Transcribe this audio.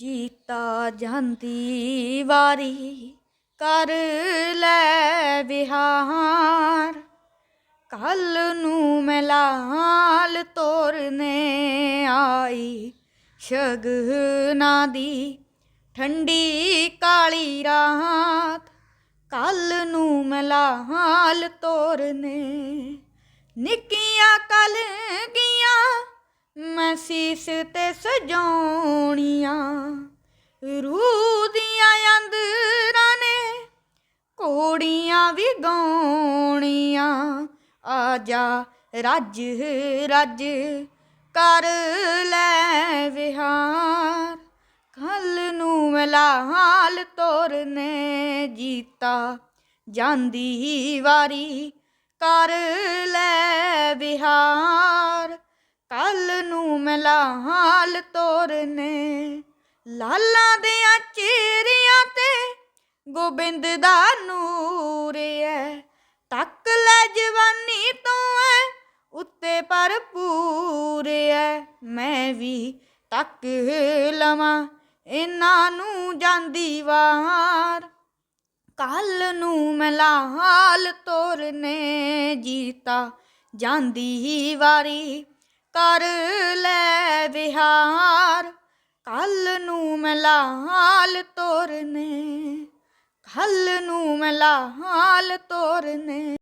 ਜੀਤਾ ਜਾਂਦੀ ਵਾਰੀ ਕਰ ਲੈ ਵਿਹਾਰ। ਕੱਲ ਨੂੰ ਮੈਂ ਲਾਲ ਤੋਰਨੇ ਆਈ ਸ਼ਗਨਾ ਦੀ ਠੰਡੀ ਕਾਲੀ ਰਾਤ। ਕੱਲ ਨੂੰ ਮੈਂ ਲਾਲ ਤੋਰਨੇ ਨਿੱਕੀਆਂ ਕਲ ਗੀਆਂ ਮੈਂ ਤੇ ਸਜਾਉਣੀਆਂ ਰੂਹ ਦੀਆਂ ਅੰਦਰਾਂ ਨੇ ਕੋੜੀਆਂ ਵੀ ਗਾਉਣੀਆਂ। ਆ ਜਾ ਰੱਜ ਰੱਜ ਕਰ ਲੈ ਵਿਹਾਰ। ਕੱਲ ਨੂੰ ਮਲਾ ਹਾਲ ਤੋਰਨੇ ਜੀਤਾ। ਜਾਂਦੀ ਵਾਰੀ ਕਰ ਲੈ ਵਿਹਾਰ। ਕੱਲ ਨੂੰ ਮਲਾ ਹਾਲ ਤੋਰਨੇ, ਲਾਲਾਂ ਦੇ ਚਿਹਰਿਆਂ ਤੇ ਗੋਬਿੰਦ ਦਾ ਨੂਰ ਐ। ਤੱਕ ਲੈ ਜਵਾਨੀ ਤੋਂ ਐ, ਉੱਤੇ ਭਰਪੂਰ ਐ। ਮੈਂ ਵੀ ਤੱਕ ਲਵਾਂ, ਇਹਨਾਂ ਨੂੰ ਜਾਂਦੀ ਵਾਰ। ਕੱਲ ਨੂੰ ਮੈਂ ਲਾਲ ਤੋਰਨੇ, ਜੀਤਾ ਜਾਂਦੀ ਵਾਰੀ। ਕਰ ਲੈ ਵਿਹਾਰ। ਕੱਲ ਨੂੰ ਮੈਂ ਲਾਲ ਤੋਰਨੇ ਕੱਲ ਨੂੰ ਮੈਂ ਲਾਲ ਤੋਰਨੇ।